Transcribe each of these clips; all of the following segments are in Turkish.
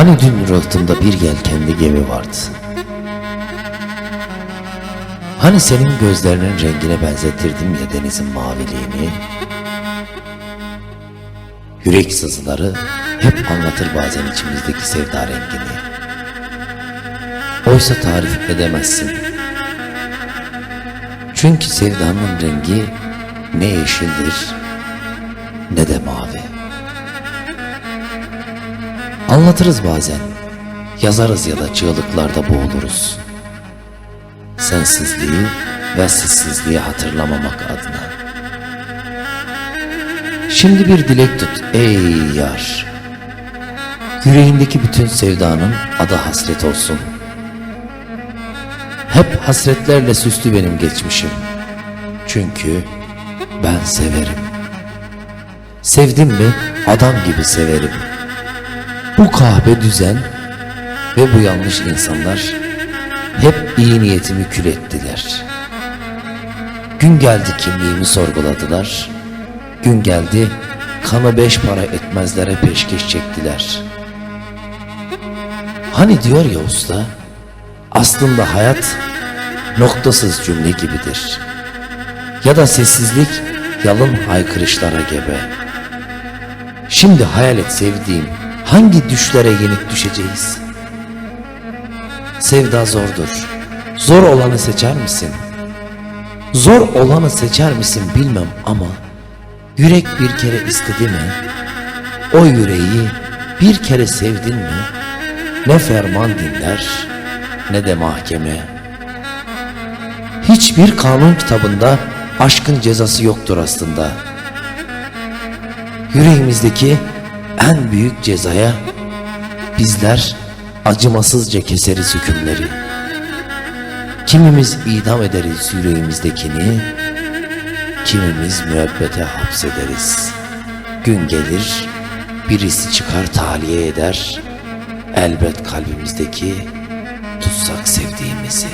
Hani dün rıhtımda bir yelkenli gemi vardı. Hani senin gözlerinin rengine benzetirdim ya denizin maviliğini. Yürek sızıları hep anlatır bazen içimizdeki sevda rengini. Oysa tarif edemezsin. Çünkü sevdanın rengi ne yeşildir ne de mavi. Anlatırız bazen, yazarız ya da çığlıklarda boğuluruz. Sensizliği ve sessizliği hatırlamamak adına. Şimdi bir dilek tut ey yar. Yüreğindeki bütün sevdanın adı hasret olsun. Hep hasretlerle süslü benim geçmişim. Çünkü ben severim. Sevdim mi adam gibi severim. Bu kahve düzen ve bu yanlış insanlar hep iyi niyetimi kül ettiler. Gün geldi kimliğimi sorguladılar. Gün geldi kanı beş para etmezlere peşkeş çektiler. Hani diyor ya usta, aslında hayat noktasız cümle gibidir. Ya da sessizlik yalın haykırışlara gebe. Şimdi hayal et sevdiğim hangi düşlere yenik düşeceğiz? Sevda zordur. Zor olanı seçer misin? Zor olanı seçer misin bilmem ama yürek bir kere istedi mi? O yüreği bir kere sevdin mi? Ne ferman dinler ne de mahkeme. Hiçbir kanun kitabında aşkın cezası yoktur aslında. Yüreğimizdeki en büyük cezaya bizler acımasızca keseriz hükümleri. Kimimiz idam ederiz yüreğimizdekini, kimimiz müebbete hapsederiz. Gün gelir, birisi çıkar tahliye eder, elbet kalbimizdeki tutsak sevdiğimizi,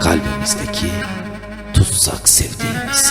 kalbimizdeki tutsak sevdiğimizi.